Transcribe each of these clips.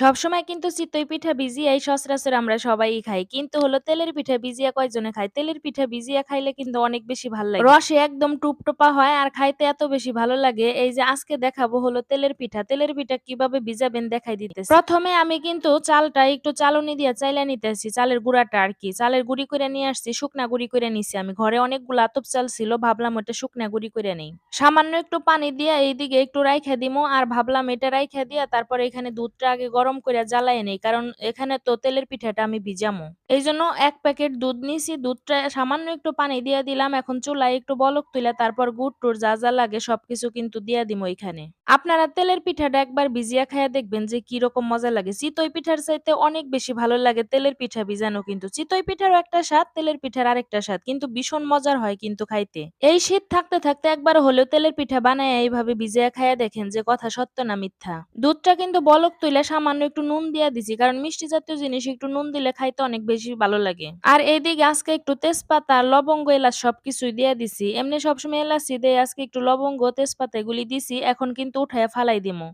সবসময় কিন্তু চিতই পিঠা ভিজিয়াই সচরাচর আমরা সবাই খাই। কিন্তু হলো তেলের পিঠা ভিজিয়া কয়জনে খায়? তেলের পিঠা ভিজিয়া খাইলে কিন্তু অনেক বেশি ভালো লাগে। রসে একদম টুপটোপা হয় আর খাইতে এত বেশি ভালো লাগে। এই যে আজকে দেখাবো হলো তেলের পিঠা। তেলের পিঠা কীভাবে ভিজাবেন দেখাই দিতেছি। প্রথমে আমি কিন্তু চালটা একটু চালুনি দিয়া চাইলা নিতেছি। চালের গুঁড়াটা আর কি চালের গুঁড়ি করে নিয়ে আসছি, শুকনা গুঁড়ি করে নিছি আমি। ঘরে অনেকগুলো আতপ চাল ছিল, ভাবলাম ওটা শুকনা গুঁড়ি করে নেই। সামান্য একটু পানি দিয়া এইদিকে একটু রাইখা দিমো আর ভাবলাম এটা রাইখা দিয়া তারপরে এখানে দুধটা আগে গরম করে জ্বালায় নেই, কারণ এখানে তো তেলের পিঠাটা আমি ভিজামো। এই জন্য এক প্যাকেট দুধ নিছি, দুধটা সামান্য একটু পানি দিয়ে দিলাম, এখন চুলায় একটু বলক তুলে তারপর গুড় টুর যা যা লাগে সবকিছু কিন্তু দিয়ে দিব এখানে। আপনারা তেলের পিঠাটা একবার ভিজিয়া খাইয়া দেখবেন যে কি রকম মজা লাগে। চিতই পিঠার চাইতে অনেক বেশি ভালো লাগে তেলের পিঠা ভিজানো কিন্তু। চিতই পিঠারও একটা স্বাদ, তেলের পিঠার আরেকটা স্বাদ, কিন্তু ভীষণ মজার হয় কিন্তু খাইতে। এই শীত থাকতে থাকতে একবার হলেও তেলের পিঠা বানায় এইভাবে ভিজিয়া খাইয়া দেখেন যে কথা সত্য না মিথ্যা। দুধটা কিন্তু বলক তুলে সামান্য একটু নুন দিয়া দিছি, কারণ মিষ্টি জাতীয় জিনিস একটু নুন দিলে খাইতে অনেক বেশি ভালো লাগে। আর এইদিকে আজকে একটু তেজপাতা, লবঙ্গ, এলাচ সবকিছুই দিয়ে দিছি। এমনি সবসময় এলাচি দেয় আজকে একটু লবঙ্গ, তেজপাতা এগুলি দিছি। এখন কিন্তু উঠাইয়া ফালাই দিমু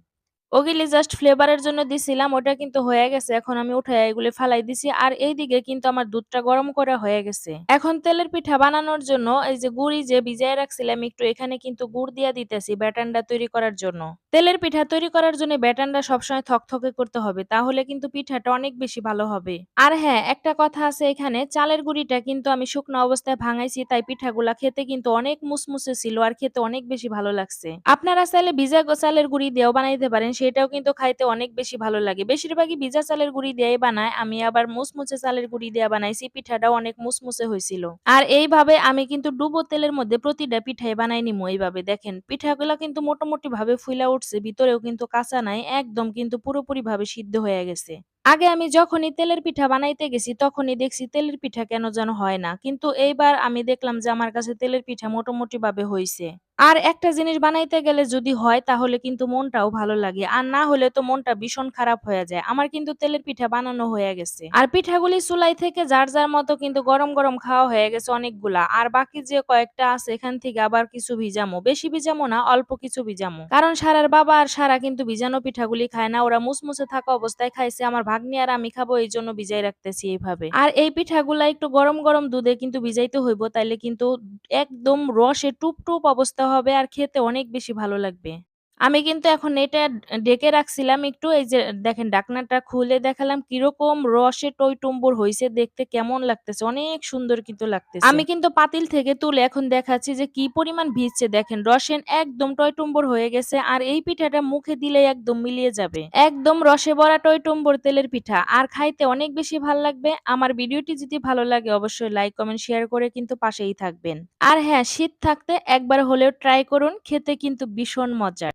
ওগুলি জাস্ট ফ্লেভারের জন্য দিছিলাম, ওটা কিন্তু হয়ে গেছে। এখন আমি উঠে এগুলি ফালাই দিছি। আর এইদিকে কিন্তু আমার দুধটা গরম করা হয়ে গেছে। এখন তেলের পিঠা বানানোর জন্য এই যে গুড়ি যে ভিজায় রাখছিলাম, একটু এখানে কিন্তু গুড় দিয়া দিতেছি ব্যাটানটা তৈরি করার জন্য। তেলের পিঠা তৈরি করার জন্য ব্যাটানটা সবসময় থকথকে করতে হবে, তাহলে কিন্তু পিঠাটা অনেক বেশি ভালো হবে। আর হ্যাঁ একটা কথা আছে এখানে, চালের গুড়িটা কিন্তু আমি শুকনো অবস্থায় ভাঙাইছি, তাই পিঠাগুলা খেতে কিন্তু অনেক মুসমুসে ছিল আর খেতে অনেক বেশি ভালো লাগছে। আপনারা চাইলে ভিজা চালের গুড়ি দিয়েও বানাইতে পারেন সেটাও কিন্তু খাইতে অনেক বেশি ভালো লাগে। বেশিরভাগই ভিজা চালের গুঁড়ি দিয়েই বানায়, আমি আবার মুসমুসে চালের গুঁড়ি দিয়ে বানাইছি, পিঠাটাও অনেক মুসমুসে হয়েছিল আর এইভাবে আমি কিন্তু ডুবো তেলের মধ্যে প্রতিটা পিঠাই বানাই নিমু এইভাবে, দেখেন। পিঠাগুলা কিন্তু মোটামুটি ভাবে ফুলা উঠছে, ভিতরেও কিন্তু কাঁচা নাই, একদম কিন্তু পুরোপুরি ভাবে সিদ্ধ হয়ে গেছে। আগে আমি যখনই তেলের পিঠা বানাইতে গেছি, তখনই দেখছি তেলের পিঠা কেন যেন হয় না। কিন্তু এইবার আমি দেখলাম যে আমার কাছে তেলের পিঠা মোটামুটি ভাবে হইছে। আর একটা জিনিস বানাইতে গেলে যদি হয়, তাহলে কিন্তু মনটাও ভালো লাগে। আর না হলে তো মনটা ভীষণ খারাপ হয়ে যায়। আমার কিন্তু তেলের পিঠা বানানো হয়ে গেছে। আর পিঠাগুলি চুলাই থেকে যার যার মতো কিন্তু গরম গরম খাওয়া হয়ে গেছে অনেকগুলা। আর বাকি যে কয়েকটা আছে, এখান থেকে আবার কিছু ভিজামো। বেশি ভিজামো না, অল্প কিছু ভিজামো। কারণ সারার বাবা আর সারা কিন্তু ভিজানো পিঠাগুলি খায় না। ওরা মুসমুসে থাকা অবস্থায় খাইছে, আমার ভাগ্নি আর আমি খাব, এই জন্য ভিজাই রাখতেছি এইভাবে। আর এই পিঠাগুলা একটু গরম গরম দুধে কিন্তু ভিজাইতে হইব, তাইলে কিন্তু একদম রসে টুপ টুপ অবস্থা হবে আর খেতে অনেক বেশি ভালো লাগবে। আমি কিন্তু এখন এটা ডেকে রাখছিলাম একটু, এই যে দেখেন ঢাকনাটা খুলে দেখালাম কীরকম রসে টইটুম্বুর হয়েছে দেখতে কেমন লাগতেছে, অনেক সুন্দর কিন্তু লাগতেছে। আমি কিন্তু পাতিল থেকে তুলে এখন দেখাচ্ছি যে কি পরিমাণ ভিজছে, দেখেন রসেন একদম টইটুম্বুর হয়ে গেছে আর এই পিঠাটা মুখে দিলে একদম মিলিয়ে যাবে। একদম রসে ভরা টইটুম্বুর তেলের পিঠা, আর খাইতে অনেক বেশি ভালো লাগবে। আমার ভিডিওটি যদি ভালো লাগে অবশ্যই লাইক, কমেন্ট, শেয়ার করে কিন্তু পাশেই থাকবেন। আর হ্যাঁ শীত থাকতে একবার হলেও ট্রাই করুন, খেতে কিন্তু ভীষণ মজার।